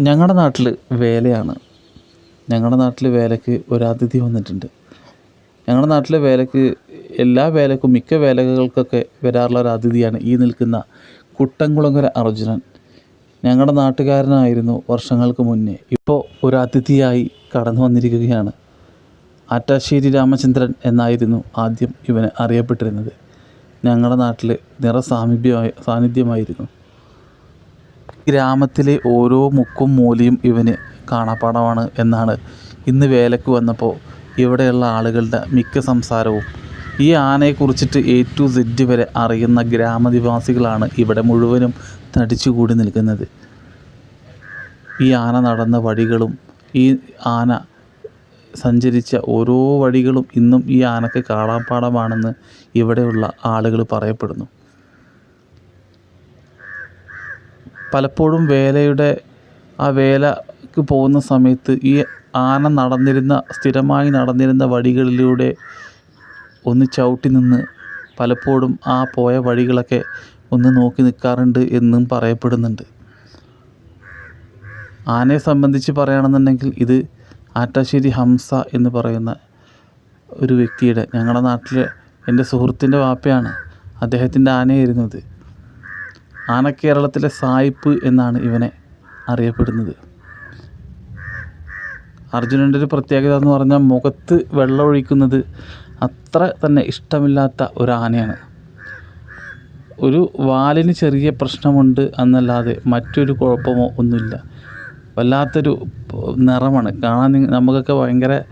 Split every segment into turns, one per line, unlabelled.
ഞങ്ങളുടെ നാട്ടിൽ വേലയാണ്. ഞങ്ങളുടെ നാട്ടിൽ വേലയ്ക്ക് ഒരു അതിഥി വന്നിട്ടുണ്ട്. ഞങ്ങളുടെ നാട്ടിലെ വേലയ്ക്ക് എല്ലാ വേലക്കും മിക്ക വേലകൾക്കൊക്കെ വരാറുള്ള ഒരു അതിഥിയാണ് ഈ നിൽക്കുന്ന കുട്ടൻകുളങ്ങര അർജുനൻ. ഞങ്ങളുടെ നാട്ടുകാരനായിരുന്നു വർഷങ്ങൾക്ക് മുന്നേ. ഇപ്പോൾ ഒരു അതിഥിയായി കടന്നു വന്നിരിക്കുകയാണ്. ആറ്റാശ്ശേരി രാമചന്ദ്രൻ എന്നായിരുന്നു ആദ്യം ഇവന് അറിയപ്പെട്ടിരുന്നത്. ഞങ്ങളുടെ നാട്ടിൽ നിറസാമീപ്യമായി സാന്നിധ്യമായിരുന്നു. ഗ്രാമത്തിലെ ഓരോ മുക്കും മൂലയും ഇവന് കാണാപ്പാടമാണ് എന്നാണ് ഇന്ന് വേലയ്ക്ക് വന്നപ്പോൾ ഇവിടെയുള്ള ആളുകളുടെ മിക്ക സംസാരവും ഈ ആനയെക്കുറിച്ചിട്ട് എ ടു സെഡ് വരെ അറിയുന്ന ഗ്രാമനിവാസികളാണ് ഇവിടെ മുഴുവനും തടിച്ചുകൂടി നിൽക്കുന്നത്. ഈ ആന നടന്ന വഴികളും ഈ ആന സഞ്ചരിച്ച ഓരോ വഴികളും ഇന്നും ഈ ആനക്ക് കാണാപ്പാടമാണെന്ന് ഇവിടെയുള്ള ആളുകൾ പറയപ്പെടുന്നു. പലപ്പോഴും വേലയുടെ ആ വേലക്ക് പോകുന്ന സമയത്ത് ഈ ആന നടന്നിരുന്ന സ്ഥിരമായി നടന്നിരുന്ന വഴികളിലൂടെ ഒന്ന് ചവിട്ടി നിന്ന് പലപ്പോഴും ആ പോയ വഴികളൊക്കെ ഒന്ന് നോക്കി നിൽക്കാറുണ്ട് എന്നും പറയപ്പെടുന്നുണ്ട്. ആനയെ സംബന്ധിച്ച് പറയുകയാണെന്നുണ്ടെങ്കിൽ ഇത് ആറ്റാശ്ശേരി ഹംസ എന്ന് പറയുന്ന ഒരു വ്യക്തിയുടെ ഞങ്ങളുടെ നാട്ടിലെ എന്റെ സുഹൃത്തിന്റെ വാപ്പയാണ് അദ്ദേഹത്തിന്റെ ആനയായിരുന്നു ഇത്. ആന കേരളത്തിലെ സായിപ്പ് എന്നാണ് ഇവനെ അറിയപ്പെടുന്നത്. അർജുനന്റെ ഒരു പ്രത്യേകത എന്ന് പറഞ്ഞാൽ മുഖത്ത് വെള്ളമൊഴിക്കുന്നത് അത്ര തന്നെ ഇഷ്ടമില്ലാത്ത ഒരു ആനയാണ്. ഒരു വാലിന് ചെറിയ പ്രശ്നമുണ്ട് എന്നല്ലാതെ മറ്റൊരു കുഴപ്പമോ ഒന്നുമില്ല. വല്ലാത്തൊരു നിറമാണ്. കാണാൻ നമുക്കൊക്കെ ഭയങ്കര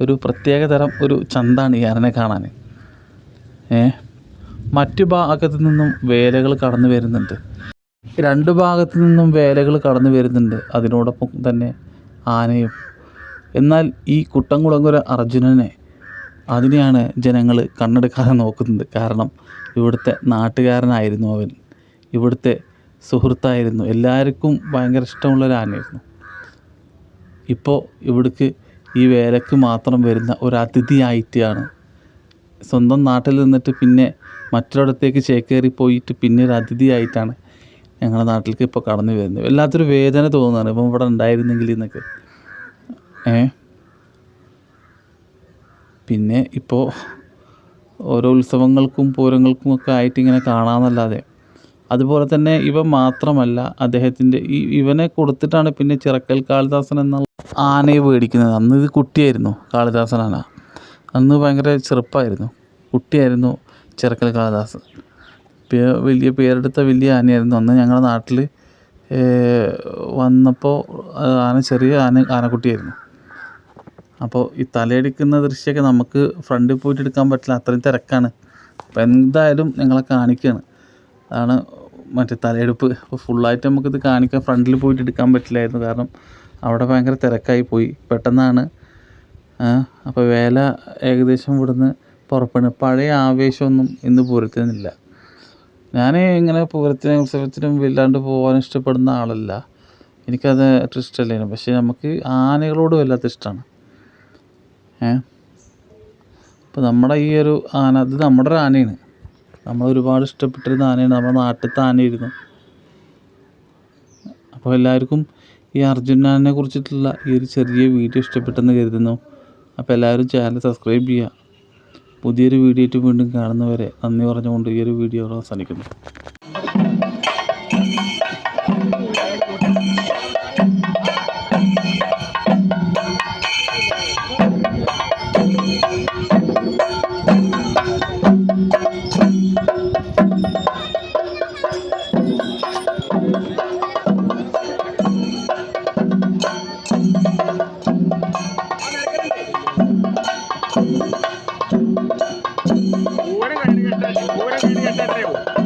ഒരു പ്രത്യേകതരം ഒരു ചന്താണ് ഈ ആനനെ കാണാൻ. ഏ? മറ്റു ഭാഗത്തു നിന്നും വേലകൾ കടന്നു വരുന്നുണ്ട്. രണ്ട് ഭാഗത്തു നിന്നും വേലകൾ കടന്നു വരുന്നുണ്ട്. അതിനോടൊപ്പം തന്നെ ആനയും. എന്നാൽ ഈ കുട്ടംകുളങ്ങര അർജുനനെ അതിനെയാണ് ജനങ്ങൾ കണ്ണെടുക്കാതെ നോക്കുന്നത്. കാരണം ഇവിടുത്തെ നാട്ടുകാരനായിരുന്നു അവൻ. ഇവിടുത്തെ സുഹൃത്തായിരുന്നു. എല്ലാവർക്കും ഭയങ്കര ഇഷ്ടമുള്ള ഒരു ആനയായിരുന്നു. ഇപ്പോൾ ഇവിടേക്ക് ഈ വേലയ്ക്ക് മാത്രം വരുന്ന ഒരു അതിഥിയായിട്ടാണ് സ്വന്തം നാട്ടിൽ നിന്നിട്ട് പിന്നെ മറ്റൊരിടത്തേക്ക് ചേക്കേറി പോയിട്ട് പിന്നെ ഒരു അതിഥിയായിട്ടാണ് ഞങ്ങളുടെ നാട്ടിലേക്ക് ഇപ്പോൾ കടന്നു വരുന്നത്. വല്ലാത്തൊരു വേദന തോന്നുന്നതാണ് ഇപ്പം ഇവിടെ ഉണ്ടായിരുന്നെങ്കിൽ എന്നൊക്കെ. ഏ? പിന്നെ ഇപ്പോൾ ഓരോ ഉത്സവങ്ങൾക്കും പൂരങ്ങൾക്കും ഒക്കെ ആയിട്ട് ഇങ്ങനെ കാണാമെന്നല്ലാതെ. അതുപോലെ തന്നെ ഇവ മാത്രമല്ല അദ്ദേഹത്തിന്റെ ഈ ഇവനെ കൊടുത്തിട്ടാണ് പിന്നെ ചിറക്കൽ കാളിദാസൻ എന്നുള്ള ആനയെ മേടിക്കുന്നത് അന്ന് ഇത് കുട്ടിയായിരുന്നു കാളിദാസൻ അന്ന് ഭയങ്കര ചെറുപ്പമായിരുന്നു കുട്ടിയായിരുന്നു ചിറക്കൽ കാളിദാസ്. വലിയ പേരെടുത്ത വലിയ ആനയായിരുന്നു. അന്ന് ഞങ്ങളുടെ നാട്ടിൽ വന്നപ്പോൾ ആന ചെറിയ ആന ആനക്കുട്ടിയായിരുന്നു. അപ്പോൾ ഈ തലയടിക്കുന്ന ദൃശ്യമൊക്കെ നമുക്ക് ഫ്രണ്ടിൽ പോയിട്ട് എടുക്കാൻ പറ്റില്ല. അത്രയും തിരക്കാണ്. അപ്പോൾ എന്തായാലും ഞങ്ങളെ കാണിക്കുകയാണ് അതാണ് മറ്റേ തലയെടുപ്പ്. അപ്പോൾ ഫുള്ളായിട്ട് നമുക്കിത് കാണിക്കാൻ ഫ്രണ്ടിൽ പോയിട്ട് എടുക്കാൻ പറ്റില്ലായിരുന്നു. കാരണം അവിടെ ഭയങ്കര തിരക്കായി പോയി. പെട്ടെന്നാണ് അപ്പോൾ വേല ഏകദേശം ഇവിടുന്ന് പുറപ്പെടുന്നത് പഴയ ആവേശമൊന്നും ഇന്ന് പൂരത്തിനില്ല. ഞാൻ ഇങ്ങനെ പൂരത്തിനും ഉത്സവത്തിനും വല്ലാണ്ട് പോകാൻ ഇഷ്ടപ്പെടുന്ന ആളല്ല. എനിക്കത് അത്ര ഇഷ്ടമല്ലായിരുന്നു പക്ഷേ നമുക്ക് ആനകളോട് വല്ലാത്ത ഇഷ്ടമാണ് ഏ? അപ്പോൾ നമ്മുടെ ഈ ഒരു ആന ഇത് നമ്മുടെ ഒരു ആനയാണ്. നമ്മൾ ഒരുപാട് ഇഷ്ടപ്പെട്ടിരുന്ന ആനയാണ്. നമ്മുടെ നാട്ടിലത്തെ ആനയായിരുന്നു. അപ്പോൾ എല്ലാവർക്കും ഈ അർജുനാനെ കുറിച്ചിട്ടുള്ള ഈ ഒരു ചെറിയ വീഡിയോ ഇഷ്ടപ്പെട്ടെന്ന് കരുതുന്നു. അപ്പോൾ എല്ലാവരും ചാനൽ സബ്സ്ക്രൈബ് ചെയ്യുക. പുതിയൊരു വീഡിയോ ആയിട്ട് വീണ്ടും കാണുന്നവരെ നന്ദി പറഞ്ഞുകൊണ്ട് ഈ ഒരു വീഡിയോ അവസാനിക്കുന്നു.
de cura que me atendeu.